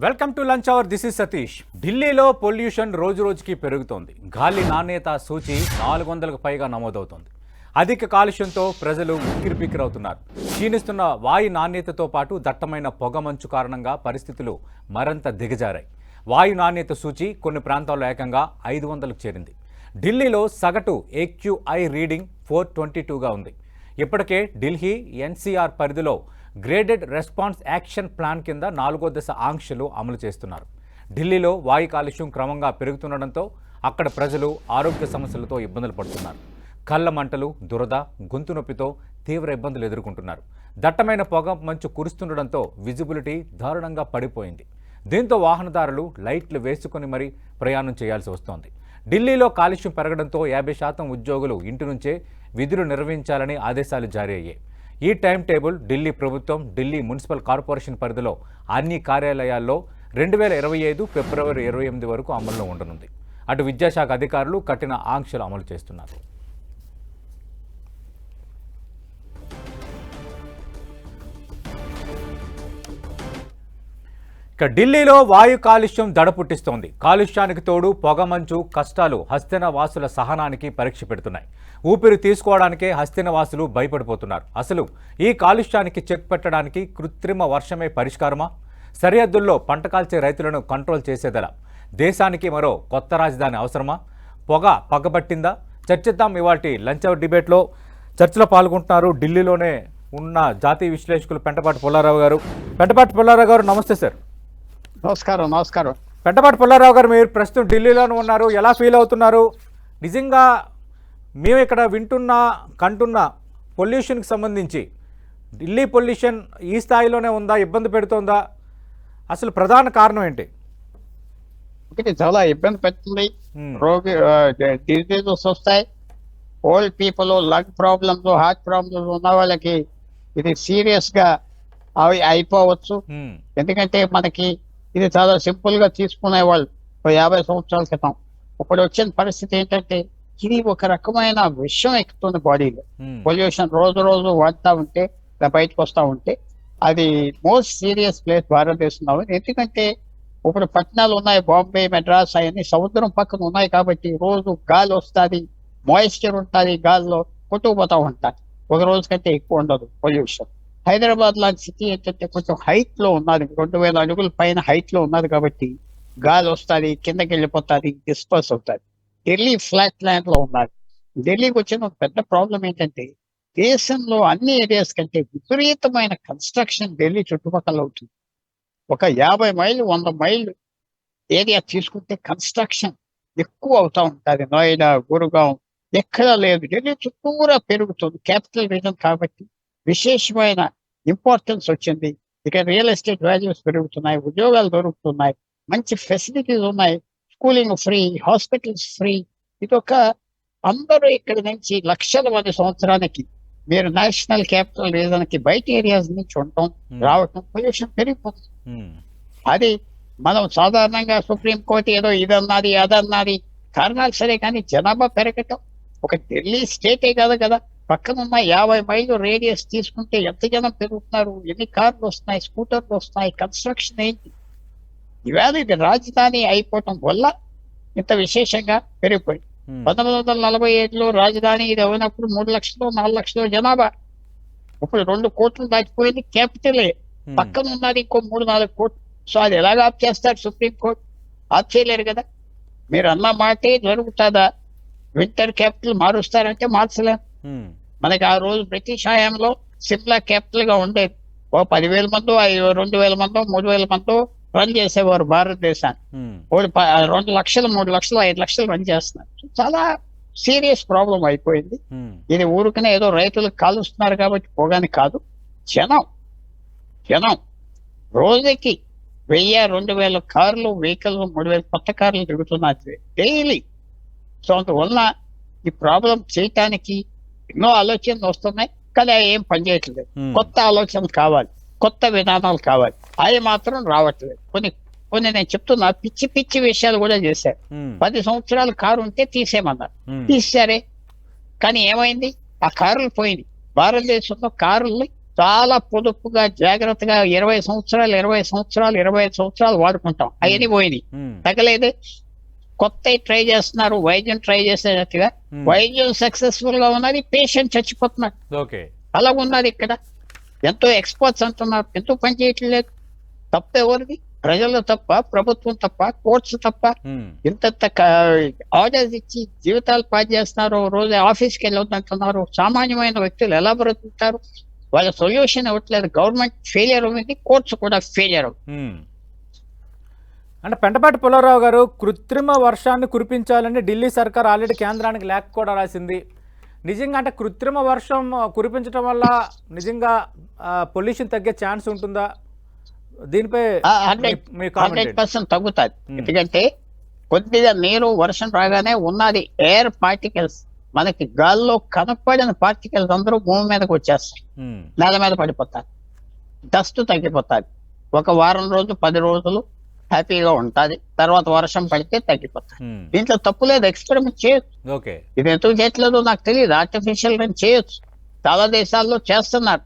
Welcome to lunch hour this is Satish. ఢిల్లీలో pollution రోజు రోజుకి పెరుగుతోంది. గాలి నాణ్యత సూచి నాలుగు వందలకు పైగా నమోదవుతోంది. అధిక కాలుష్యంతో ప్రజలు ఉక్కిరిపిక్కిరవుతున్నారు క్షీణిస్తున్న వాయు నాణ్యతతో పాటు దట్టమైన పొగమంచు కారణంగా పరిస్థితులు మరింత దిగజారాయి. వాయు నాణ్యత సూచి కొన్ని ప్రాంతాల్లో ఏకంగా ఐదు వందలకు చేరింది. ఢిల్లీలో సగటు ఏక్యూఐ రీడింగ్ ఫోర్ ట్వంటీ టూగా ఉంది. ఇప్పటికే ఢిల్లీ ఎన్సీఆర్ పరిధిలో గ్రేడెడ్ రెస్పాన్స్ యాక్షన్ ప్లాన్ కింద నాలుగో దశ ఆంక్షలు అమలు చేస్తున్నారు. ఢిల్లీలో వాయు కాలుష్యం క్రమంగా పెరుగుతుండడంతో అక్కడ ప్రజలు ఆరోగ్య సమస్యలతో ఇబ్బందులు పడుతున్నారు. కళ్ళ మంటలు దురద గొంతు నొప్పితో తీవ్ర ఇబ్బందులు ఎదుర్కొంటున్నారు. దట్టమైన పొగ మంచు కురుస్తుండడంతో విజిబిలిటీ దారుణంగా పడిపోయింది. దీంతో వాహనదారులు లైట్లు వేసుకొని మరీ ప్రయాణం చేయాల్సి వస్తోంది. ఢిల్లీలో కాలుష్యం పెరగడంతో యాభై శాతం ఉద్యోగులు ఇంటి నుంచే విధులు నిర్వహించాలని ఆదేశాలు జారీ అయ్యాయి. ఈ టైం టేబుల్ ఢిల్లీ ప్రభుత్వం ఢిల్లీ మున్సిపల్ కార్పొరేషన్ పరిధిలో అన్ని కార్యాలయాల్లో రెండు వేల ఇరవై ఐదు ఫిబ్రవరి ఇరవై ఎనిమిది వరకు అమల్లో ఉండనుంది. అటు విద్యాశాఖ అధికారులు కఠిన ఆంక్షలు అమలు చేస్తున్నారు. ఢిల్లీలో వాయు కాలుష్యం దడ పుట్టిస్తోంది. కాలుష్యానికి తోడు పొగమంచు కష్టాలు హస్తిన వాసుల సహనానికి పరీక్ష పెడుతున్నాయి. ఊపిరి తీసుకోవడానికే హస్తిన వాసులు భయపడిపోతున్నారు. అసలు ఈ కాలుష్యానికి చెక్ పెట్టడానికి కృత్రిమ వర్షమే పరిష్కారమా? సరిహద్దుల్లో పంట కాల్చే రైతులను కంట్రోల్ చేసేదలా? దేశానికి మరో కొత్త రాజధాని అవసరమా? పొగ పగబట్టిందా? చర్చిద్దాం ఇవాటి లంచ్ అవర్ డిబేట్లో. చర్చలో పాల్గొంటున్నారు ఢిల్లీలోనే ఉన్న జాతీయ విశ్లేషకులు పెంటపాటి పుల్లారావు గారు. పెంటపాటి పుల్లారావు గారు నమస్తే సార్. నమస్కారం నమస్కారం. పెంటపాటి పుల్లారావు గారు మీరు ప్రస్తుతం ఢిల్లీలోనే ఉన్నారు. ఎలా ఫీల్ అవుతున్నారు? నిజంగా మేము ఇక్కడ వింటున్న కంటున్న పొల్యూషన్కి సంబంధించి ఢిల్లీ పొల్యూషన్ ఈ స్థాయిలోనే ఉందా? ఇబ్బంది పెడుతోందా? అసలు ప్రధాన కారణం ఏంటి? ఒకటి చాలా ఇబ్బంది పెడుతుంది. రోగి డిజీజెస్ వస్తాయి. Old people lung problems heart problems ఉన్న వాళ్ళకి ఇది సీరియస్గా అవి అయిపోవచ్చు. ఎందుకంటే మనకి ఇది చాలా సింపుల్గా తీసుకునే వాళ్ళు ఓ యాభై సంవత్సరాల క్రితం. ఇప్పుడు వచ్చిన పరిస్థితి ఏంటంటే ఇది ఒక రకమైన విషయం ఎక్కుతుంది బాడీలో. పొల్యూషన్ రోజు రోజు వాడుతూ ఉంటే బయటకు వస్తూ ఉంటే అది మోస్ట్ సీరియస్ ప్లేస్ భారతదేశంలో ఎందుకంటే ఇప్పుడు పట్టణాలు ఉన్నాయి బాంబే మెడ్రాస్ అవన్నీ సముద్రం పక్కన ఉన్నాయి కాబట్టి రోజు గాలి వస్తుంది మాయిశ్చర్ ఉంటుంది గాలిలో కొట్టుకుపోతూ ఉంటుంది ఒక రోజు కంటే ఎక్కువ ఉండదు పొల్యూషన్. హైదరాబాద్ లాంటి సిటీ ఏంటంటే కొంచెం హైట్లో ఉన్నది. రెండు వేల అడుగుల పైన హైట్లో ఉన్నది కాబట్టి గాలి వస్తుంది కిందకి వెళ్ళిపోతుంది డిస్పర్స్ అవుతుంది. ఢిల్లీ ఫ్లాట్ ల్యాండ్లో ఉన్నది. ఢిల్లీకి వచ్చిన ఒక పెద్ద ప్రాబ్లం ఏంటంటే దేశంలో అన్ని ఏరియాస్ కంటే విపరీతమైన కన్స్ట్రక్షన్ ఢిల్లీ చుట్టుపక్కల అవుతుంది. ఒక యాభై మైళ్ళు వంద మైళ్ళు ఏరియా తీసుకుంటే కన్స్ట్రక్షన్ ఎక్కువ అవుతా ఉంటుంది. నోయిడా గురుగాం ఎక్కడా లేదు. ఢిల్లీ చుట్టూరా పెరుగుతుంది. క్యాపిటల్ రీజన్ కాబట్టి విశేషమైన ఇంపార్టెన్స్ వచ్చింది. ఇక రియల్ ఎస్టేట్ వాల్యూస్ పెరుగుతున్నాయి ఉద్యోగాలు దొరుకుతున్నాయి మంచి ఫెసిలిటీస్ ఉన్నాయి స్కూలింగ్ ఫ్రీ హాస్పిటల్స్ ఫ్రీ ఇది ఒక అందరూ ఇక్కడి నుంచి లక్షల మంది సంవత్సరానికి మీరు నేషనల్ క్యాపిటల్ రీజన్కి బయట ఏరియాస్ నుంచి ఉండటం రావటం పొల్యూషన్ పెరిగిపోతుంది. హ్మ్, అది మనం సాధారణంగా సుప్రీం కోర్టు ఏదో ఇదన్నది అదన్నది. కారణాలు సరే కానీ జనాభా పెరగటం ఒక ఢిల్లీ స్టేటే కాదు కదా. పక్కన ఉన్న యాభై మైలు రేడియస్ తీసుకుంటే ఎంత జనం పెరుగుతున్నారు? ఎన్ని కార్లు వస్తున్నాయి? స్కూటర్లు వస్తున్నాయి? కన్స్ట్రక్షన్ ఏంటి? ఇవాళ ఇది రాజధాని అయిపోవటం వల్ల ఇంత విశేషంగా పెరిగిపోయింది. పంతొమ్మిది వందల నలభై ఏడులో రాజధాని ఇది అయినప్పుడు మూడు లక్షలు నాలుగు లక్షలు జనాభా. ఇప్పుడు రెండు కోట్లు దాటిపోయింది క్యాపిటలే. పక్కన ఉన్నది ఇంకో మూడు నాలుగు కోట్లు. సో అది ఎలాగ ఆప్ చేస్తారు సుప్రీం కోర్టు? ఆప్ చేయలేరు కదా. మీరు అన్న మాటే జరుగుతుందా? వింటర్ క్యాపిటల్ మారుస్తారంటే మార్చలేం హ్మ్, మనకి ఆ రోజు బ్రిటిష్ హయాంలో సిమ్లా క్యాపిటల్గా ఉండేది ఓ పదివేల మందో ఐదు రెండు వేల మందో మూడు వేల మందో రన్ చేసేవారు భారతదేశాన్ని. రెండు లక్షలు మూడు లక్షలు ఐదు లక్షలు రన్ చేస్తున్నారు. చాలా సీరియస్ ప్రాబ్లం అయిపోయింది. ఇది ఊరికనే ఏదో రైతులకు కాలుస్తున్నారు కాబట్టి పోగాని కాదు. జనం జనం రోజుకి వెయ్యి రెండు వేల కార్లు వెహికల్ మూడు వేల కొత్త కార్లు తిరుగుతున్నారు. డైలీ. సో అందువల్ల ఈ ప్రాబ్లం చేయటానికి ఎన్నో ఆలోచనలు వస్తున్నాయి కానీ అవి ఏం పనిచేయట్లేదు హ్మ్, కొత్త ఆలోచనలు కావాలి కొత్త విధానాలు కావాలి. అవి మాత్రం రావట్లేదు. కొన్ని కొన్ని నేను చెప్తున్నా పిచ్చి పిచ్చి విషయాలు కూడా చేశారు. హ్మ్, పది సంవత్సరాలు కారు ఉంటే తీసేయమన్నారు. హ్మ్, తీసారే కానీ ఏమైంది? ఆ కారులు పోయింది భారతదేశంలో కారుల్ని చాలా పొదుపుగా జాగ్రత్తగా ఇరవై సంవత్సరాలు ఇరవై సంవత్సరాలు ఇరవై సంవత్సరాలు వాడుకుంటాం. అవన్నీ పోయినాయి. ఉమ్, తగలేదే కొత్త ట్రై చేస్తున్నారు వైద్యం ట్రై చేసేటట్టుగా. ఉమ్. వైద్యం సక్సెస్ఫుల్గా ఉన్నది పేషెంట్ చచ్చిపోతున్నాడు ఓకే. అలా ఉన్నది ఇక్కడ. ఎంతో ఎక్స్పర్ట్స్ అంటున్నారు ఎంతో పని చేయట్లేదు. తప్ప ఎవరిది? ప్రజలు తప్ప ప్రభుత్వం తప్ప కోర్ట్స్ తప్ప. ఉమ్, ఇంత ఆర్డర్స్ ఇచ్చి జీవితాలు పాడు చేస్తున్నారు రోజు ఆఫీస్కి వెళ్ళొద్దంటున్నారు. సామాన్యమైన వ్యక్తులు ఎలా బ్రతుకుతారు? వాళ్ళ సొల్యూషన్ ఇవ్వట్లేదు. గవర్నమెంట్ ఫెయిలియర్ ఉంది కోర్ట్స్ కూడా ఫెయిలియర్ ఉమ్. అంటే పెంటపాటి పుల్లారావు గారు కృత్రిమ వర్షాన్ని కురిపించాలని ఢిల్లీ సర్కార్ ఆల్రెడీ కేంద్రానికి లేఖ కూడా రాసింది. నిజంగా అంటే కృత్రిమ వర్షం కురిపించడం వల్ల నిజంగా పొల్యూషన్ తగ్గే ఛాన్స్ ఉంటుందా? దీనిపై హండ్రెడ్? పర్సెంట్ తగ్గుతుంది. ఎందుకంటే కొద్దిగా నీరు వర్షం రాగానే ఉన్నది. ఎయిర్ పార్టికల్స్ మనకి గాల్లో కనపడిన పార్టికల్స్ అందరూ భూమి మీదకి వచ్చేస్తాయి. నేల మీద పడిపోతారు డస్ట్ తగ్గిపోతుంది. ఒక వారం రోజులు పది రోజులు హ్యాపీగా ఉంటుంది. తర్వాత వర్షం పడితే తగ్గిపోతుంది. దీంట్లో తప్పు లేదు ఎక్స్పెరిమెంట్ చేయొచ్చు. ఓకే. ఇది ఎందుకు చేయట్లేదో నాకు తెలియదు ఆర్టిఫిషియల్గా చేయొచ్చు. చాలా దేశాల్లో చేస్తున్నారు.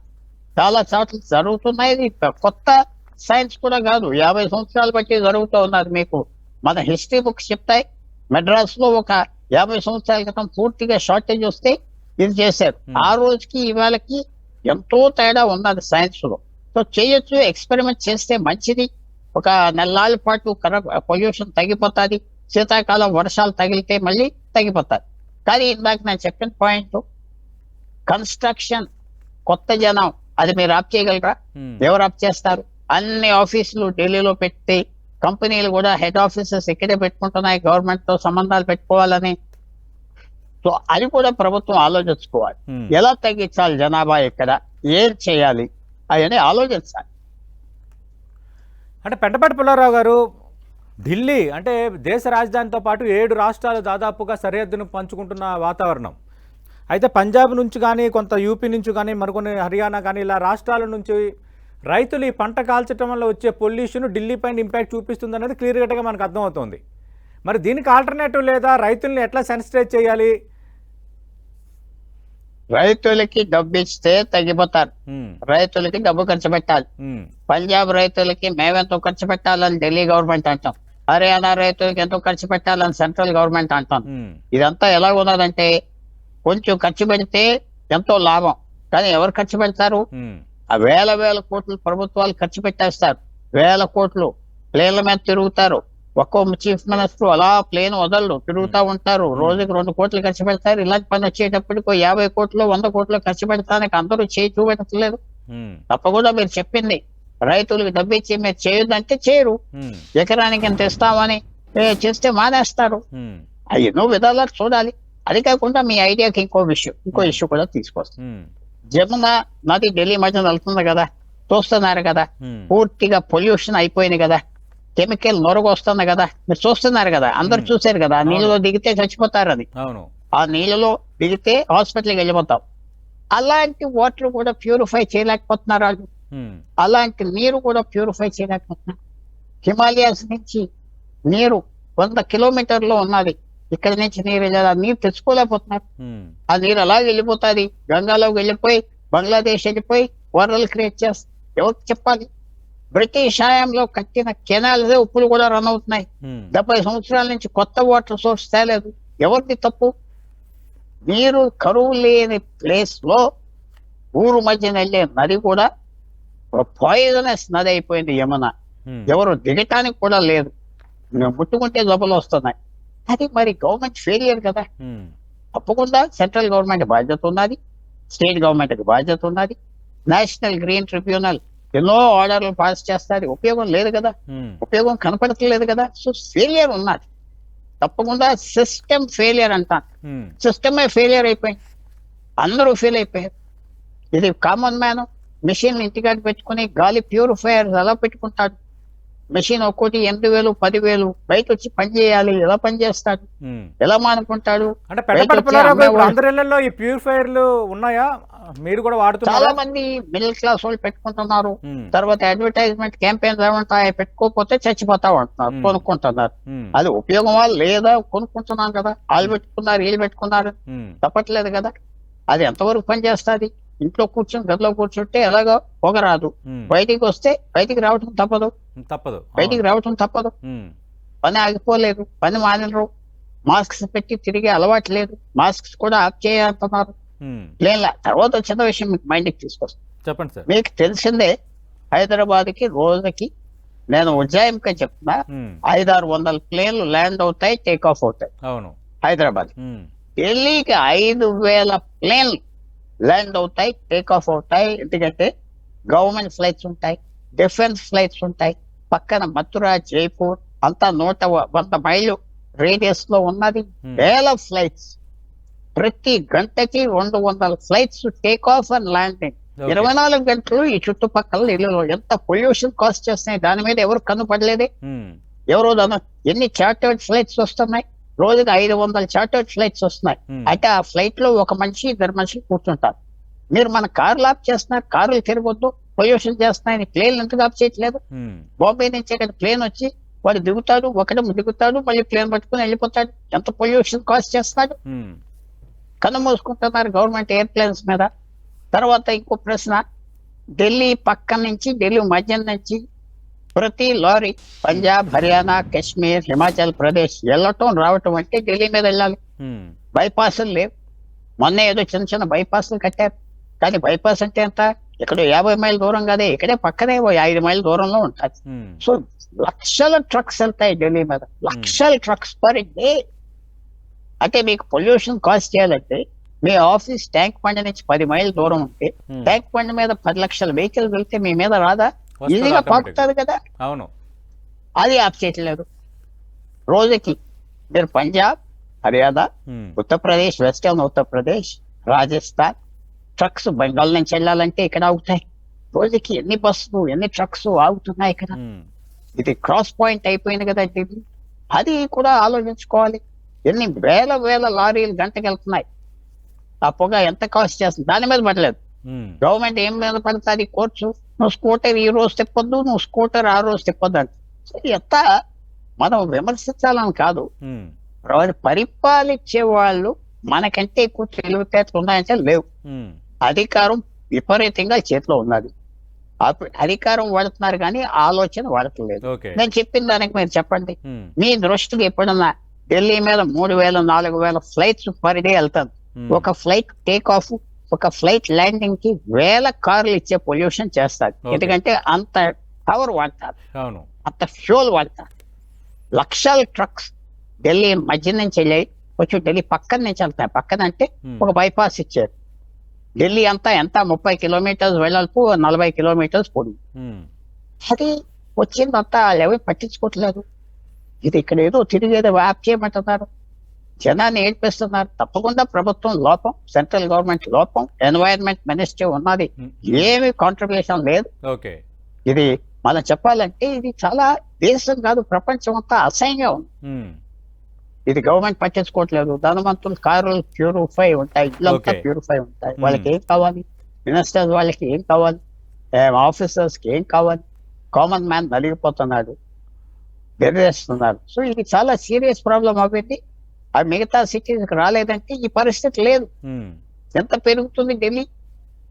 చాలా చోట్ల జరుగుతున్నాయి. కొత్త సైన్స్ కూడా కాదు. యాభై సంవత్సరాలు బట్టి జరుగుతూ ఉన్నది మీకు. మన హిస్టరీ బుక్స్ చెప్తాయి. మెడ్రాస్లో ఒక యాభై సంవత్సరాల క్రితం పూర్తిగా షార్టేజ్ వస్తే ఇది చేశారు. ఆ రోజుకి ఇవాళకి ఎంతో తేడా ఉన్నది సైన్స్లో. సో చేయొచ్చు ఎక్స్పెరిమెంట్ చేస్తే మంచిది. ఒక నెలల పాటు పొల్యూషన్ తగ్గిపోతుంది. శీతాకాలం వర్షాలు తగిలితే మళ్ళీ తగ్గిపోతాది. కానీ ఇందాక నేను చెప్పిన పాయింట్ కన్స్ట్రక్షన్ కొత్త జనం అది మీరు ఆప్ చేయగలరా? ఎవరు ఆప్ చేస్తారు? అన్ని ఆఫీసులు ఢిల్లీలో పెట్టి కంపెనీలు కూడా హెడ్ ఆఫీసెస్ ఇక్కడే పెట్టుకుంటున్నాయి. గవర్నమెంట్తో సంబంధాలు పెట్టుకోవాలని. సో అది కూడా ప్రభుత్వం ఆలోచించుకోవాలి. ఎలా తగ్గించాలి జనాభా ఇక్కడ ఏం చేయాలి? అవన్నీ ఆలోచించాలి. అంటే పెంటపాటి పుల్లారావు గారు ఢిల్లీ అంటే దేశ రాజధానితో పాటు ఏడు రాష్ట్రాలు దాదాపుగా సరిహద్దును పంచుకుంటున్న వాతావరణం. అయితే పంజాబ్ నుంచి కానీ కొంత యూపీ నుంచి కానీ మరికొన్ని హర్యానా కానీ ఇలా రాష్ట్రాల నుంచి రైతులు ఈ పంట కాల్చడం వల్ల వచ్చే పొల్యూషన్ ఢిల్లీ పైన ఇంపాక్ట్ చూపిస్తుంది అనేది క్లియర్ కట్గా మనకు అర్థమవుతుంది. మరి దీనికి ఆల్టర్నేటివ్ లేదా రైతుల్ని ఎట్లా సెన్సిటైజ్ చేయాలి? రైతులకి డబ్బు ఇస్తే తగ్గిపోతారు రైతులకి డబ్బు ఖర్చు పెట్టాలి. పంజాబ్ రైతులకి మేమెంతో ఖర్చు పెట్టాలని ఢిల్లీ గవర్నమెంట్ అంటాం. హర్యానా రైతులకి ఎంతో ఖర్చు పెట్టాలని సెంట్రల్ గవర్నమెంట్ అంటాం. ఇదంతా ఎలా ఉన్నదంటే కొంచెం ఖర్చు పెడితే ఎంతో లాభం. కానీ ఎవరు ఖర్చు పెడతారు? ఆ వేల వేల కోట్లు ప్రభుత్వాలు ఖర్చు పెట్టేస్తారు. వేల కోట్లు ప్లేన్ల మీద తిరుగుతారు. ఒక్కో చీఫ్ మినిస్టర్ అలా ప్లేన్ వదలరు. తిరుగుతా ఉంటారు. రోజుకి రెండు కోట్లు ఖర్చు పెడతారు. ఇలాంటి పని వచ్చేటప్పటికి యాభై కోట్లు వంద కోట్లు ఖర్చు పెడతానికి అందరూ చేయి చూపెట్టలేదు తప్పకుండా మీరు చెప్పింది. రైతులకు డబ్బు ఇచ్చి మీరు చేయొద్దంటే చేయరు. ఎకరానికి ఎంత ఇస్తామని చేస్తే మానేస్తారు. ఎన్నో విధాలు చూడాలి. అది కాకుండా మీ ఐడియాకి ఇంకో విషయం ఇంకో ఇష్యూ కూడా తీసుకొస్తాం జమున నది ఢిల్లీ మధ్య వెళ్తుంది కదా చూస్తున్నారు కదా. పూర్తిగా పొల్యూషన్ అయిపోయింది కదా. కెమికల్ నొరగ వస్తుంది కదా. మీరు చూస్తున్నారు కదా అందరు. చూశారు కదా నీళ్ళలో దిగితే చచ్చిపోతారు అది. అవును. ఆ నీళ్ళలో దిగితే హాస్పిటల్కి వెళ్ళిపోతాం. అలాంటి వాటర్ కూడా ప్యూరిఫై చేయలేకపోతున్నారు వాళ్ళు. అలాంటి నీరు కూడా ప్యూరిఫై చేయలేకపోతున్నారు. హిమాలయాస్ నుంచి నీరు వంద కిలోమీటర్లో ఉన్నది. ఇక్కడ నుంచి నీరు వెళ్ళాలి. ఆ నీరు తెచ్చుకోలేకపోతున్నారు ఆ నీరు అలా వెళ్ళిపోతుంది? గంగాలోకి వెళ్ళిపోయి బంగ్లాదేశ్ వెళ్ళిపోయి వరదలు క్రియేట్ చేస్తారు ఎవరికి చెప్పాలి? బ్రిటిష్ హయాంలో కట్టిన కెనాల్స్ ఉప్పులు కూడా రన్ అవుతున్నాయి. డెబ్బై సంవత్సరాల నుంచి కొత్త వాటర్ సోర్స్ తేలేదు. ఎవరిది తప్పు? నీరు కరువు లేని ప్లేస్లో ఊరు మధ్యన వెళ్ళే నది కూడా పాయిజనస్ నది అయిపోయింది యమున. ఎవరు దిగటానికి కూడా లేదు. ముట్టుకుంటే జబ్బులు వస్తున్నాయి. అది మరి గవర్నమెంట్ ఫెయిలియర్ కదా. తప్పకుండా సెంట్రల్ గవర్నమెంట్ బాధ్యత ఉన్నది. స్టేట్ గవర్నమెంట్కి బాధ్యత ఉన్నది. నేషనల్ గ్రీన్ ట్రిబ్యునల్ ఎన్నో ఆర్డర్లు పాస్ చేస్తుంది ఉపయోగం లేదు కదా. ఉపయోగం కనపడట్లేదు కదా. సో ఫెయిలియర్ ఉన్నది. తప్పకుండా సిస్టమ్ ఫెయిలియర్ అంటాను సిస్టమే ఫెయిలియర్ అయిపోయింది. అందరూ ఫెయిల్ అయిపోయారు. ఇది కామన్ మ్యాన్ మెషిన్ ఇంటికాడ పెట్టుకుని గాలి ప్యూరిఫైయర్ ఎలా పెట్టుకుంటాడు. మెషిన్ ఒక్కోటి ఎనిమిది వేలు పదివేలు బయట వచ్చి పని చేయాలి. ఎలా పని చేస్తాడు. ఎలా మానుకుంటాడు? అంటే ఈ ప్యూరిఫైర్లు ఉన్నాయా? మీరు కూడా చాలా వాడుతున్నారా మంది మిడిల్ క్లాస్ వాళ్ళు పెట్టుకుంటున్నారు. తర్వాత అడ్వర్టైజ్మెంట్ క్యాంపెయిన్స్ ఏమంటాయి పెట్టుకోకపోతే చచ్చిపోతా ఉంటున్నారు. కొనుక్కుంటున్నారు. అది ఉపయోగమా లేదా కొనుక్కుంటున్నాం కదా వాళ్ళు పెట్టుకున్నారు వీళ్ళు పెట్టుకున్నారు. తప్పట్లేదు కదా. అది ఎంతవరకు పనిచేస్తుంది ఇంట్లో కూర్చొని గదిలో కూర్చుంటే ఎలాగో పొగ రాదు బయటికి వస్తే బయటికి రావటం తప్పదు. తప్పదు. బయటికి రావటం తప్పదు. పని ఆగిపోలేదు పని మానరు మాస్క్స్ పెట్టి తిరిగే అలవాటు లేదు. మాస్క్స్ కూడా ఆఫ్ చేయాలంటున్నారు ప్లేన్ల తర్వాత చిన్న విషయం మీకు మైండ్కి తీసుకొస్తాను చెప్పండి సార్. మీకు తెలిసిందే హైదరాబాద్కి రోజుకి నేను ఉజ్జాయింపుగా చెప్తున్నా ఐదారు వందల ప్లేన్లు ల్యాండ్ అవుతాయి టేక్ ఆఫ్ అవుతాయి. అవును. హైదరాబాద్. ఢిల్లీకి ఐదు వేల ప్లేన్లు ల్యాండ్ అవుతాయి టేక్ ఆఫ్ అవుతాయి. ఎందుకంటే గవర్నమెంట్ ఫ్లైట్స్ ఉంటాయి డిఫెన్స్ ఫ్లైట్స్ ఉంటాయి. పక్కన మథుర జైపూర్ అంతా నూట వంద మైళ్ళు రేడియస్లో ఉన్నది. వేల ఫ్లైట్స్. ప్రతి గంటకి రెండు వందల flights take off and landing. ఇరవై నాలుగు గంటలు ఈ చుట్టుపక్కల ఇల్లులో ఎంత పొల్యూషన్ కాస్ట్ చేస్తున్నాయి దాని మీద ఎవరు కన్నుపడలేదే ఉమ్, ఎవరో దాని ఎన్ని చార్టర్డ్ ఫ్లైట్స్ వస్తున్నాయి? రోజుకి ఐదు వందల చార్టర్డ్ ఫ్లైట్స్ వస్తున్నాయి. Hmm. అయితే ఆ ఫ్లైట్లో ఒక మనిషి ఇద్దరు మనుషులు కూర్చుంటారు. మీరు మన కార్లు ఆఫ్ చేస్తున్నారు కార్లు తిరగొద్దు పొల్యూషన్ చేస్తున్నాయని ప్లేన్ ఎందుకు ఆఫ్ చేయట్లేదు? బాంబే నుంచి ఇక్కడ ప్లేన్ వచ్చి వాడు దిగుతాడు ఒకడు దిగుతాడు మళ్ళీ ప్లేన్ పట్టుకుని వెళ్ళిపోతాడు. ఎంత పొల్యూషన్ కాస్ట్ చేస్తున్నాడు? కన్ను మూసుకుంటున్నారు గవర్నమెంట్ ఎయిర్ప్లేన్స్ మీద. తర్వాత ఇంకో ప్రశ్న ఢిల్లీ పక్క నుంచి ఢిల్లీ మధ్య నుంచి ప్రతి లారీ పంజాబ్ హర్యానా కాశ్మీర్ హిమాచల్ ప్రదేశ్ వెళ్ళటం రావటం అంటే ఢిల్లీ మీద వెళ్ళాలి. బైపాసులు లేవు. మొన్న ఏదో చిన్న చిన్న బైపాసులు కట్టారు. కానీ బైపాస్ అంటే ఎంత? ఇక్కడ యాభై మైల్ దూరం కాదే. ఇక్కడే పక్కనే ఐదు మైల్ దూరంలో ఉంటుంది. సో లక్షల ట్రక్స్ వెళ్తాయి ఢిల్లీ మీద. లక్షల ట్రక్స్ పర్ డే అంటే మీకు పొల్యూషన్ కాస్ట్ చేయాలంటే మీ ఆఫీస్ ట్యాంక్ బండ్ నుంచి పది మైల్ దూరం ఉంటే. ట్యాంక్ బండ్ మీద పది లక్షల వెహికల్ వెళ్తే మీ మీద రాదా? ఈజీగా automatic. పాకుతుంది కదా. అవును. అది ఆఫ్ చేయట్లేదు. రోజుకి మీరు పంజాబ్ హర్యానా ఉత్తరప్రదేశ్ వెస్టర్న్ ఉత్తరప్రదేశ్ రాజస్థాన్ ట్రక్స్ బెంగాల్ నుంచి వెళ్ళాలంటే ఇక్కడ ఆగుతాయి. రోజుకి ఎన్ని బస్సులు ఎన్ని ట్రక్స్ ఆగుతున్నాయి ఇక్కడ? ఇది క్రాస్ పాయింట్ అయిపోయింది కదా ఇది అది కూడా ఆలోచించుకోవాలి. ఎన్ని వేల వేల లారీలు గంటకి వెళ్తున్నాయి ఆ పొగ ఎంత కాస్ట్ చేస్తుంది? దాని మీద పడలేదు. గవర్నమెంట్ ఏం మీద పడుతుంది? కోర్సు నువ్వు స్కూటర్ ఈ రోజు తిప్పొద్దు నువ్వు స్కూటర్ ఆ రోజు తిప్పొద్దు అంటే. ఎంత? మనం విమర్శించాలని కాదు. పరిపాలించే వాళ్ళు మనకంటే ఎక్కువ తెలివితేటలు ఉన్నాయంటే లేవు. అధికారం విపరీతంగా చేతిలో ఉన్నది. అధికారం వాడుతున్నారు కానీ ఆలోచన వాడట్లేదు. ఓకే. నేను చెప్పిన దానికి మీరు చెప్పండి. మీ దృష్టికి ఎప్పుడన్నా ఢిల్లీ మీద మూడు వేల నాలుగు వేల ఫ్లైట్స్ పర్ డే వెళ్తాను. ఉమ్, ఒక ఫ్లైట్ టేక్ ఆఫ్ ఒక ఫ్లైట్ ల్యాండింగ్కి వేల కార్లు ఇచ్చే పొల్యూషన్ చేస్తారు. ఎందుకంటే అంత పవర్ వాడతారు అంత ఫ్యూల్ వాడతారు లక్షల ట్రక్స్ ఢిల్లీ మధ్య నుంచి వెళ్ళి వచ్చి ఢిల్లీ పక్కన నుంచి వెళ్తాయి. పక్కన అంటే ఉమ్, ఒక బైపాస్ ఇచ్చారు. ఢిల్లీ అంతా ఎంత? ముప్పై కిలోమీటర్స్ వెళ్ళాల్పు నలభై కిలోమీటర్స్ పొడుగు. ఉమ్, అది వచ్చిందంతా వాళ్ళు ఎవరు పట్టించుకోవట్లేదు. ఇది ఇక్కడ ఏదో తిరిగేదో వ్యాప్ చేయమంటున్నారు జనాన్ని ఏడ్పిస్తున్నారు. తప్పకుండా ప్రభుత్వం లోపం సెంట్రల్ గవర్నమెంట్ లోపం ఎన్వైరన్మెంట్ మినిస్ట్రీ ఉన్నది. ఏమి కాంట్రిబ్యూషన్ లేదు. ఓకే. ఇది మనం చెప్పాలంటే ఇది చాలా దేశం కాదు ప్రపంచం అంతా అసహ్యంగా ఉంది ఇది గవర్నమెంట్ పట్టించుకోవట్లేదు. ధనవంతులు కారులు ప్యూరిఫై ఉంటాయి. Okay. ప్యూరిఫై ఉంటాయి. వాళ్ళకి ఏం కావాలి? మినిస్టర్స్ వాళ్ళకి ఏం కావాలి? ఆఫీసర్స్కి ఏం కావాలి? కామన్ మ్యాన్ నలిగిపోతున్నాడు. బెదిరేస్తున్నారు సో ఇది చాలా సీరియస్ ప్రాబ్లం అవ్వింది ఆ మిగతా సిటీస్ రాలేదంటే ఈ పరిస్థితి లేదు. ఉమ్, ఎంత పెరుగుతుంది ఢిల్లీ?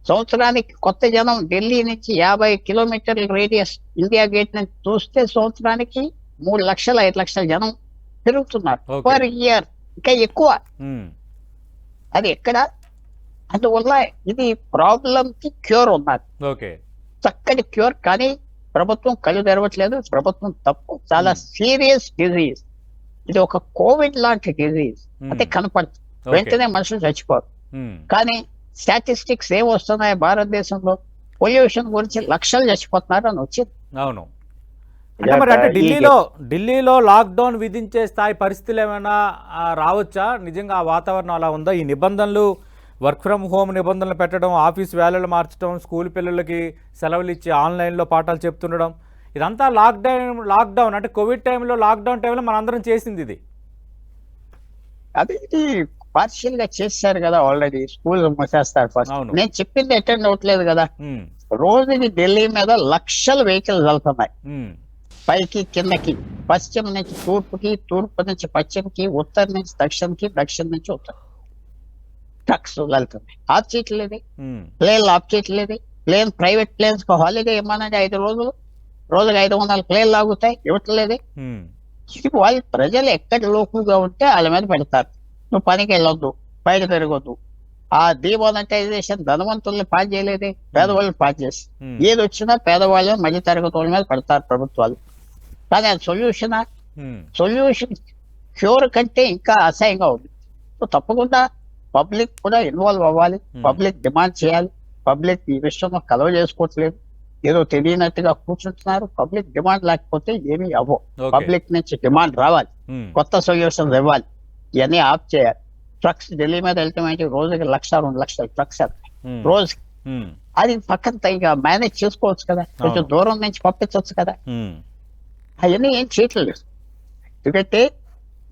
సంవత్సరానికి కొత్త జనం ఢిల్లీ నుంచి యాభై కిలోమీటర్ల రేడియస్ ఇండియా గేట్ నుంచి చూస్తే సంవత్సరానికి మూడు లక్షల ఐదు లక్షల జనం పెరుగుతున్నారు. పర్ ఇయర్ ఇంకా ఎక్కువ. ఉమ్, అది ఎక్కడ? అందువల్ల ఇది ప్రాబ్లం కి క్యూర్ ఉన్నది. చక్కటి క్యూర్ కానీ ప్రభుత్వం కళ్ళు తెరవట్లేదు ప్రభుత్వం తప్పు. చాలా. సీరియస్ డిజీజ్ ఇది ఒక కోవిడ్ లాంటి డిజీజ్ అంటే కనపడుతుంది ఓకే. వెంటనే మనుషులు చచ్చిపోరు. కానీ స్టాటిస్టిక్స్ ఏం వస్తున్నాయి భారతదేశంలో? పొల్యూషన్ గురించి లక్షలు చచ్చిపోతున్నారు అని వచ్చింది. అవును. అంటే మరి అంటే ఈ- ఢిల్లీలో ఢిల్లీలో లాక్డౌన్ విధించే స్థాయి పరిస్థితులు ఏమైనా రావచ్చా? నిజంగా ఆ వాతావరణం అలా ఉందా? ఈ నిబంధనలు వర్క్ ఫ్రమ్ హోమ్ నిబంధనలు పెట్టడం ఆఫీస్ వేళలు మార్చడం స్కూల్ పిల్లలకి సెలవులు ఇచ్చి ఆన్లైన్లో పాఠాలు చెప్తుండడం ఇదంతా లాక్డౌన్ లాక్డౌన్ అంటే కోవిడ్ టైంలో లాక్డౌన్ టైంలో మనందరం చేసింది ఇది. అది పార్షియల్గా చేశారు కదా ఆల్రెడీ స్కూల్ మూసేస్తారు ఫస్ట్. నేను చెప్పింది అటెండ్ అవ్వట్లేదు కదా. రోజుకి ఢిల్లీ మీద లక్షల వెహికల్స్ వెళ్తున్నాయి. పైకి కిందకి పశ్చిమ నుంచి తూర్పుకి తూర్పు నుంచి పశ్చిమకి ఉత్తర నుంచి దక్షిణకి దక్షిణ నుంచి ఉత్తరం. ట్రక్స్ వెళ్తున్నాయి. ఆఫ్ చేయట్లేదు ప్లేన్లు ఆఫ్ చేయట్లేదు ప్లేన్ ప్రైవేట్ ప్లేన్స్ హాలిడే ఇవ్వమనండి ఐదు రోజులు రోజుకి ఐదు వందల ప్లేన్లు లాగుతాయి ఇవ్వట్లేదే. ఇది వాళ్ళు ప్రజలు ఎక్కడ లోకుగా ఉంటే వాళ్ళ మీద పెడతారు. నువ్వు పనికి వెళ్ళొద్దు బయట తిరగొద్దు. ఆ డిమానిటైజేషన్ ధనవంతుల్ని పాస్ చేయలేదే పేదవాళ్ళని పాస్ చేసి. ఉమ్, ఏది వచ్చినా పేదవాళ్ళని మధ్య తరగతి వాళ్ళ మీద పెడతారు ప్రభుత్వాలు. కానీ అది సొల్యూషనా సొల్యూషన్ క్యూర్ కంటే ఇంకా అసహ్యంగా ఉంది. తప్పకుండా పబ్లిక్ కూడా ఇన్వాల్వ్ అవ్వాలి. Hmm. పబ్లిక్ డిమాండ్ చేయాలి. పబ్లిక్ ఈ విషయంలో కలవ చేసుకోవట్లేదు. ఏదో తెలియనట్టుగా కూర్చుంటున్నారు. పబ్లిక్ డిమాండ్ లేకపోతే ఏమీ అవ్వవు. పబ్లిక్ నుంచి డిమాండ్ రావాలి. ఉమ్, కొత్త సొల్యూషన్స్ ఇవ్వాలి. ఇవన్నీ ఆఫ్ చేయాలి. ట్రక్స్ ఢిల్లీ మీద వెళ్తాం ఏంటి? రోజుకి లక్ష రెండు లక్షల ట్రక్స్ ఉమ్, రోజు అది పక్కన ఇక మేనేజ్ చేసుకోవచ్చు కదా. కొంచెం. దూరం నుంచి పంపించవచ్చు కదా. అవన్నీ ఏం చేయట్లేదు. ఎందుకంటే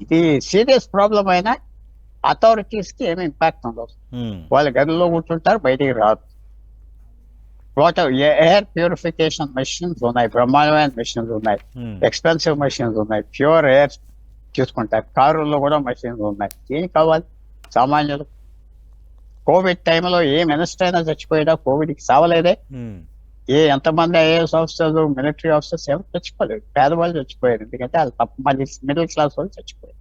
ఇది సీరియస్ ప్రాబ్లం అయినా అథారిటీస్కి ఏమి ఇంపాక్ట్ ఉండదు. ఉమ్, వాళ్ళ గదిలో కూర్చుంటారు బయటికి రాదు వాటర్ ఎయిర్ ప్యూరిఫికేషన్ మెషిన్స్ ఉన్నాయి బ్రహ్మాండమైన మెషిన్స్ ఉన్నాయి ఎక్స్పెన్సివ్ మెషిన్స్ ఉన్నాయి ప్యూర్ ఎయిర్ చూసుకుంటారు. కారుల్లో కూడా మెషిన్స్ ఉన్నాయి. ఏం కావాలి? సామాన్యులు కోవిడ్ టైంలో ఏ మినిస్టర్ అయినా చచ్చిపోయినా కోవిడ్కి సావలేదే. ఉమ్, ఏ ఎంతమంది ఐఏఎస్ ఆఫీసర్స్ మిలిటరీ ఆఫీసర్స్ ఎవరు చచ్చిపోలేదు. పేదవాళ్ళు చచ్చిపోయారు. ఎందుకంటే వాళ్ళు తప్ప మళ్ళీ మిడిల్ క్లాస్ వాళ్ళు చచ్చిపోయారు.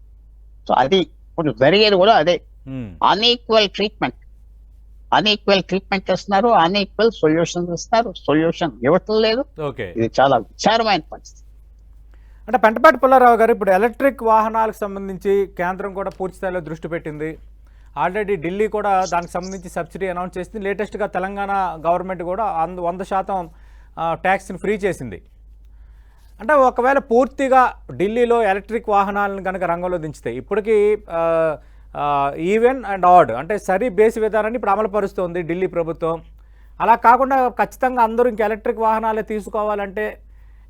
సో అది ఇప్పుడు జరిగేది కూడా అదే. అన్ఈక్వల్ ట్రీట్మెంట్ అన్ఈక్వల్ ట్రీట్మెంట్ ఇస్తున్నారు అన్ఈక్వల్ సొల్యూషన్ ఇస్తున్నారు సొల్యూషన్ ఇవ్వటం లేదు. ఓకే. ఇది చాలా విచారమైన పరిస్థితి. అంటే పెంటపాటి పుల్లారావు గారు ఇప్పుడు ఎలక్ట్రిక్ వాహనాలకు సంబంధించి కేంద్రం కూడా పూర్తి స్థాయిలో దృష్టి పెట్టింది. ఆల్రెడీ ఢిల్లీ కూడా దానికి సంబంధించి సబ్సిడీ అనౌన్స్ చేసింది. లేటెస్ట్గా తెలంగాణ గవర్నమెంట్ కూడా అంద వంద శాతం ట్యాక్స్ని ఫ్రీ చేసింది. అంటే ఒకవేళ పూర్తిగా ఢిల్లీలో ఎలక్ట్రిక్ వాహనాలను కనుక రంగంలో దించితే ఇప్పటికీ ఈవెన్ అండ్ ఆడ్ అంటే సరి బేస్ విధానాన్ని ఇప్పుడు అమలు పరుస్తోంది ఢిల్లీ ప్రభుత్వం. అలా కాకుండా ఖచ్చితంగా అందరూ ఇంక ఎలక్ట్రిక్ వాహనాలే తీసుకోవాలంటే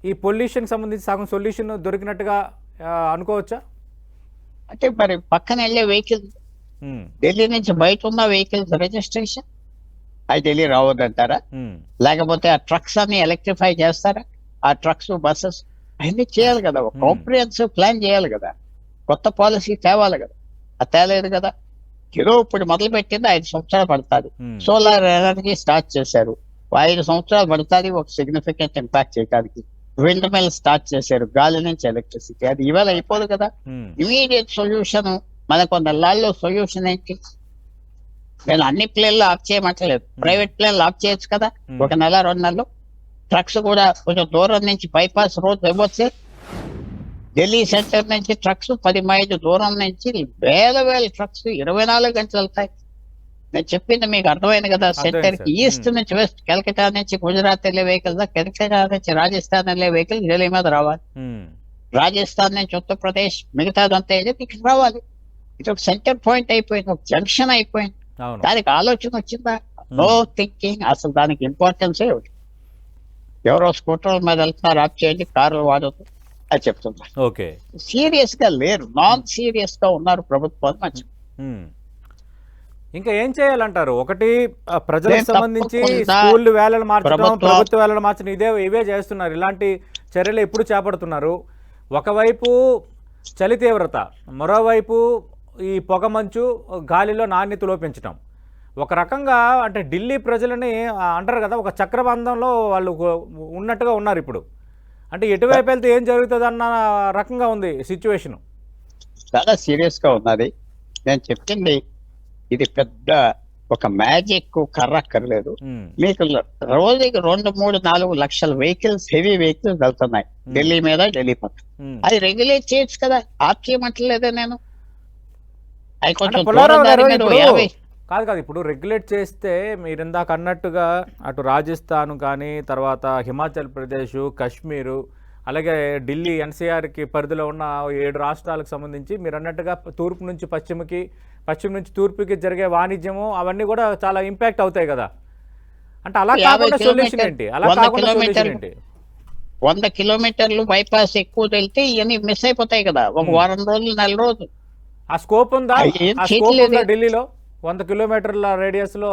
ఈ పొల్యూషన్ సంబంధించి సగం సొల్యూషన్ దొరికినట్టుగా అనుకోవచ్చా? అంటే మరి పక్కన వెళ్ళే వెహికల్ ఢిల్లీ నుంచి బయట ఉన్న వెహికల్స్ రిజిస్ట్రేషన్? అవి ఢిల్లీ రావద్దంటారా? లేకపోతే ఆ ట్రక్స్ అన్ని ఎలక్ట్రిఫై చేస్తారా? ఆ ట్రక్స్ బస్సెస్ అన్ని చేయాలి కదా. ఒక Hmm. కాంప్రిహెన్సివ్ ప్లాన్ చేయాలి కదా. కొత్త పాలసీ తేవాలి కదా. అది తేలేదు కదా. ఏదో ఇప్పుడు మొదలు పెట్టింది ఐదు సంవత్సరాలు పడుతుంది. సోలార్ ఎనర్జీ స్టార్ట్ చేశారు. ఐదు సంవత్సరాలు పడుతుంది ఒక సిగ్నిఫికెంట్ ఇంపాక్ట్ చేయడానికి. విండ్ మిల్ స్టార్ట్ చేశారు. గాలి నుంచి ఎలక్ట్రిసిటీ అది ఇవాళ అయిపోదు కదా. ఇమీడియట్ సొల్యూషన్ మనకు నెలల్లో సొల్యూషన్ ఏంటి? నేను అన్ని ప్లేన్లు ఆఫ్ చేయమంటలేదు. ప్రైవేట్ ప్లేన్లు ఆఫ్ చేయొచ్చు కదా. Hmm. ఒక నెల రెండు నెలలు. ట్రక్స్ కూడా కొంచెం దూరం నుంచి బైపాస్ రోడ్ ఇవ్వచ్చు ఢిల్లీ సెంటర్ నుంచి ట్రక్స్ పది మైళ్ళు దూరం నుంచి వేల వేల ట్రక్స్ ఇరవై నాలుగు గంటలు వెళ్తాయి. నేను చెప్పింది మీకు అర్థమైంది కదా సెంటర్కి. ఈస్ట్. నుంచి వెస్ట్ కలకటా నుంచి గుజరాత్ వెళ్ళే వెహికల్ కలకటా నుంచి రాజస్థాన్ వెళ్ళే వెహికల్ ఢిల్లీ మీద రావాలి. రాజస్థాన్ నుంచి ఉత్తరప్రదేశ్ మిగతాదంతా ఏదో ఇక్కడ రావాలి. ఇది ఒక సెంటర్ పాయింట్ అయిపోయింది ఒక జంక్షన్ అయిపోయింది. దానికి ఆలోచన వచ్చిందా? నో థింకింగ్ అసలు దానికి ఇంపార్టెన్స్ ఏమిటి ఎవరో స్కూటర్ మీద వెళ్తున్నారు ఆప్ చేయండి కార్లు వాడద్దు అది చెప్తున్నారు ఓకే. సీరియస్గా లేరు నాన్ సీరియస్గా ఉన్నారు ప్రభుత్వం మంచి. ఇంకా ఏం చేయాలంటారు? ఒకటి ప్రజలకు సంబంధించి స్కూల్ వేళలు మార్చడం ప్రభుత్వ- వేళలు మార్చడం ఇదే ఇవే చేస్తున్నారు. ఇలాంటి చర్యలు ఎప్పుడు చేపడుతున్నారు? ఒకవైపు చలి తీవ్రత మరోవైపు ఈ పొగ మంచు గాలిలో నాణ్యత లోపించడం ఒక రకంగా అంటే ఢిల్లీ ప్రజలని అంటారు కదా ఒక చక్రబంధంలో వాళ్ళు ఉన్నట్టుగా ఉన్నారు ఇప్పుడు. అంటే ఎటువైపు వెళ్తే ఏం జరుగుతుంది అన్న రకంగా ఉంది సిచ్యువేషన్. చాలా సీరియస్గా ఉన్నది. నేను చెప్పింది ఇది పెద్ద ఒక మ్యాజిక్ కర్ర అక్కర్లేదు మీకు రోజుకి రెండు మూడు నాలుగు లక్షల వెహికల్స్ హెవీ వెహికల్స్ వెళ్తున్నాయి. ఢిల్లీ మీద ఢిల్లీ పక్కన అది రెగ్యులేట్ చేయొచ్చు కదా. ఆప్ చేయమంటలేదే నేను? అవి కొంచెం కాదు కాదు ఇప్పుడు రెగ్యులేట్ చేస్తే మీరు ఇందాక అన్నట్టుగా అటు రాజస్థాన్ కానీ తర్వాత హిమాచల్ ప్రదేశ్ కాశ్మీరు అలాగే ఢిల్లీ ఎన్సీఆర్కి పరిధిలో ఉన్న ఏడు రాష్ట్రాలకు సంబంధించి మీరు అన్నట్టుగా తూర్పు నుంచి పశ్చిమకి పశ్చిమ నుంచి తూర్పుకి జరిగే వాణిజ్యము అవన్నీ కూడా చాలా ఇంపాక్ట్ అవుతాయి కదా. అంటే అలా కాకుండా సొల్యూషన్ ఏంటి? అలా కాకుండా సొల్యూషన్ ఏంటి? వంద కిలోమీటర్లు బైపాస్ ఎక్కువ వెళ్తే ఇవన్నీ మిస్ అయిపోతాయి కదా. ఒక Hmm. వారం రోజులు నెల రోజులు. ఆ స్కోప్. ఉందా ఢిల్లీలో? వంద కిలోమీటర్ల రేడియస్లో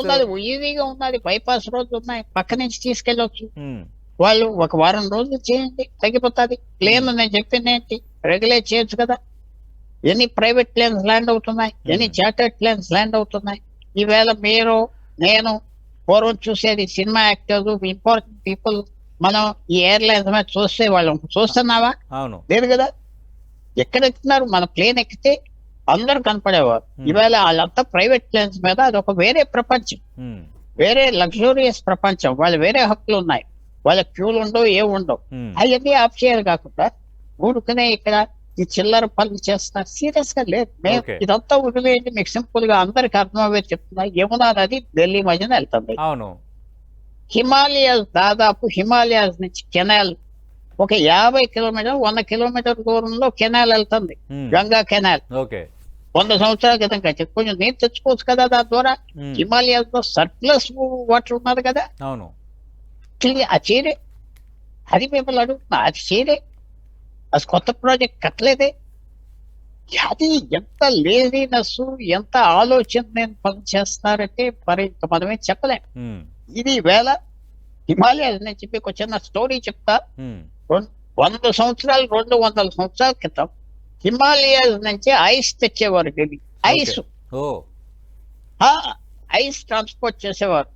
ఉన్నది. ఈజీగా ఉన్నది. బైపాస్ రోడ్లు ఉన్నాయి. పక్క నుంచి తీసుకెళ్ళొచ్చు. వాళ్ళు ఒక వారం రోజులు చేయండి. తగ్గిపోతుంది. ప్లేన్ నేను చెప్పింది ఏంటి? రెగ్యులేట్ చేయొచ్చు కదా. ఎన్ని ప్రైవేట్ ప్లేన్స్ ల్యాండ్ అవుతున్నాయి? ఎన్ని చార్టర్డ్ ప్లేన్స్ ల్యాండ్ అవుతున్నాయి? ఈవేళ మీరు నేను పూర్వం చూసేది సినిమా యాక్టర్స్ ఇంపార్టెంట్ పీపుల్ మనం ఈ ఎయిర్లైన్స్ మీద చూస్తే వాళ్ళం చూస్తున్నావా? అవును. లేదు కదా? ఎక్కడ ఎక్కుతున్నారు మన ప్లేన్ ఎక్కితే అందరు కనపడేవారు. Hmm. ఈవేళ వాళ్ళంతా ప్రైవేట్ ప్లేన్స్ మీద అది ఒక వేరే ప్రపంచం. ఉమ్, వేరే లగ్జూరియస్ ప్రపంచం. వాళ్ళ వేరే హక్కులు ఉన్నాయి. వాళ్ళ క్యూలు ఉండవు ఏ ఉండవు. ఉమ్, అవన్నీ ఆఫ్ చేయాలి కాకుండా ఊరుకునే ఇక్కడ ఈ చిల్లర పనులు చేస్తున్నారు సీరియస్గా లేదు. మేము. ఇదంతా వదిలేయండి మీకు సింపుల్గా అందరికి అర్థమయ్యే చెప్తున్నా. యమునా నది ఢిల్లీ మధ్యన వెళ్తుంది. అవును. హిమాలయాస్ దాదాపు హిమాలయాస్ నుంచి కెనాల్ ఒక యాభై కిలోమీటర్ వంద కిలోమీటర్ దూరంలో కెనాల్ వెళ్తుంది. గంగా కెనాల్. ఓకే వంద సంవత్సరాల క్రితం కట్టి కొంచెం నీరు తెచ్చుకోవచ్చు కదా దాని ద్వారా? హిమాలయాస్లో సర్ప్లస్ వాటర్ ఉన్నది కదా? అవును. ఆ చీరే. అది మిమ్మల్ని అడుగుతున్నా అది చీరే. అది కొత్త ప్రాజెక్ట్ కట్టలేదే. అది ఎంత లేజినెస్ ఎంత ఆలోచన నేను పని చేస్తారంటే మరి ఇంక మనమేం చెప్పలేం. ఇది వేళ హిమాలయాస్ నేను చెప్పి ఒక చిన్న స్టోరీ చెప్తా. వంద సంవత్సరాలు రెండు వందల సంవత్సరాల క్రితం హిమాలయాస్ నుంచి ఐస్ తెచ్చేవారు ఢిల్లీ. ఐస్. ఐస్ ట్రాన్స్పోర్ట్ చేసేవారు.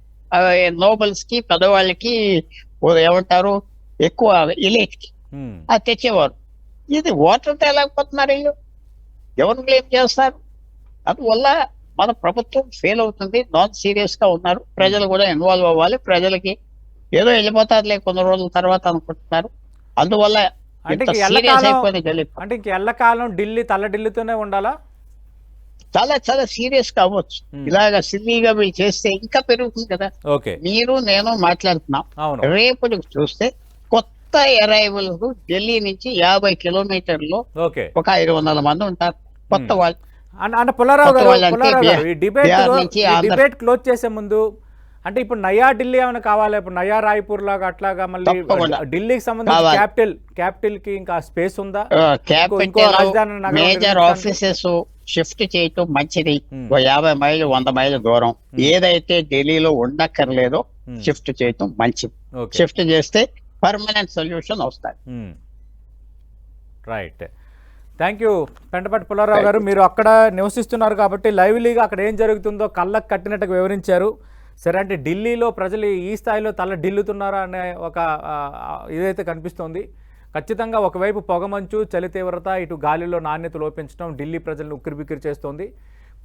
నోబల్స్కి పెద్దవాళ్ళకి ఏమంటారు ఎక్కువ ఎలీట్కి అది తెచ్చేవారు. ఇది వాటర్ తేలేకపోతున్నారు వీళ్ళు. ఎవరు బ్లేమ్ చేస్తారు? అందువల్ల మన ప్రభుత్వం ఫెయిల్ అవుతుంది. నాన్ సీరియస్గా ఉన్నారు. ప్రజలు కూడా ఇన్వాల్వ్ అవ్వాలి. ప్రజలకి ఏదో వెళ్ళిపోతారులే కొన్ని రోజుల తర్వాత అనుకుంటున్నారు. అందువల్ల అంటే అంటే ఇంక ఎల్లకాలం ఢిల్లీ తల్ల ఢిల్లీతోనే ఉండాలా? చాలా చాలా సీరియస్గా అవ్వచ్చు Hmm. ఇలాగా సిల్లీగా వీళ్ళు చేస్తే ఇంకా పెరుగుతుంది కదా. ఓకే. మీరు నేను మాట్లాడుతున్నాం. రేపు చూస్తే కొత్త అరైవల్స్ ఢిల్లీ నుంచి యాభై కిలోమీటర్లు ఓకే. ఒక ఐదు వందల మంది ఉంటారు. కొత్త Hmm. వాళ్ళు. అంటే పుల్లారావు గారు ఈ డిబేట్ క్లోజ్ చేసే ముందు అంటే ఇప్పుడు నయా ఢిల్లీ ఏమైనా కావాలి? ఇప్పుడు నయా రాయ్పూర్ లాగా అట్లాగా మళ్ళీ. ఢిల్లీకి సంబంధించి. క్యాపిటల్ క్యాపిటల్కి ఇంకా స్పేస్ ఉందా? ఇంకో క్యాపిటల్ మేజర్ ఆఫీసెస్ షిఫ్ట్ చేయటం మంచిది. యాభై మైళ్ళు వంద మైళ్ళ దూరం. ఏదైతే ఢిల్లీలో ఉండక్కర్లేదో. షిఫ్ట్ చేయటం మంచిది. షిఫ్ట్ చేస్తే పర్మనెంట్ సొల్యూషన్ వస్తాయి. Right. Thank you. Pentapati Pullarao garu మీరు అక్కడ నివసిస్తున్నారు కాబట్టి లైవ్లీగా అక్కడ ఏం జరుగుతుందో కళ్ళకు కట్టినట్టుగా వివరించారు. సరే అంటే ఢిల్లీలో ప్రజలు ఈ స్థాయిలో తల ఢిల్లుతున్నారా అనే ఒక ఇదైతే కనిపిస్తోంది. ఖచ్చితంగా ఒకవైపు పొగమంచు చలి తీవ్రత ఇటు గాలిలో నాణ్యత లోపించడం ఢిల్లీ ప్రజలను ఉక్కిరిబిక్కిరి చేస్తోంది.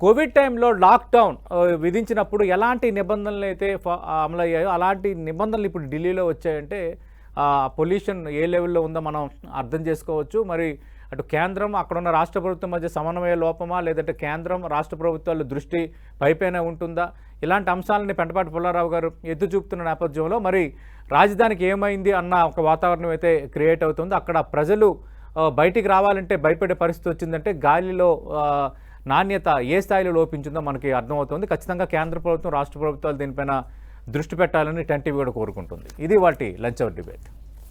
కోవిడ్ టైంలో లాక్డౌన్ విధించినప్పుడు ఎలాంటి నిబంధనలు అయితే అమలు అమలయ్యాయో అలాంటి నిబంధనలు ఇప్పుడు ఢిల్లీలో వచ్చాయంటే పొల్యూషన్ ఏ లెవెల్లో ఉందో మనం అర్థం చేసుకోవచ్చు. మరి అటు కేంద్రం అక్కడ ఉన్న రాష్ట్ర ప్రభుత్వం మధ్య సమన్వయ లోపమా లేదంటే కేంద్రం రాష్ట్ర ప్రభుత్వాల దృష్టి పైపైన ఉంటుందా? ఇలాంటి అంశాలని పెంటపాటి పుల్లారావు గారు ఎత్తు చూపుతున్న నేపథ్యంలో మరి రాజధానికి ఏమైంది అన్న ఒక వాతావరణం అయితే క్రియేట్ అవుతుంది. అక్కడ ప్రజలు బయటికి రావాలంటే భయపడే పరిస్థితి వచ్చిందంటే గాలిలో నాణ్యత ఏ స్థాయిలో లోపించిందో మనకి అర్థమవుతుంది. ఖచ్చితంగా కేంద్ర ప్రభుత్వం రాష్ట్ర ప్రభుత్వాలు దీనిపైన దృష్టి పెట్టాలని టెన్ టీవీ కూడా కోరుకుంటుంది. ఇది వాటి లంచ్ అవర్ డిబేట్.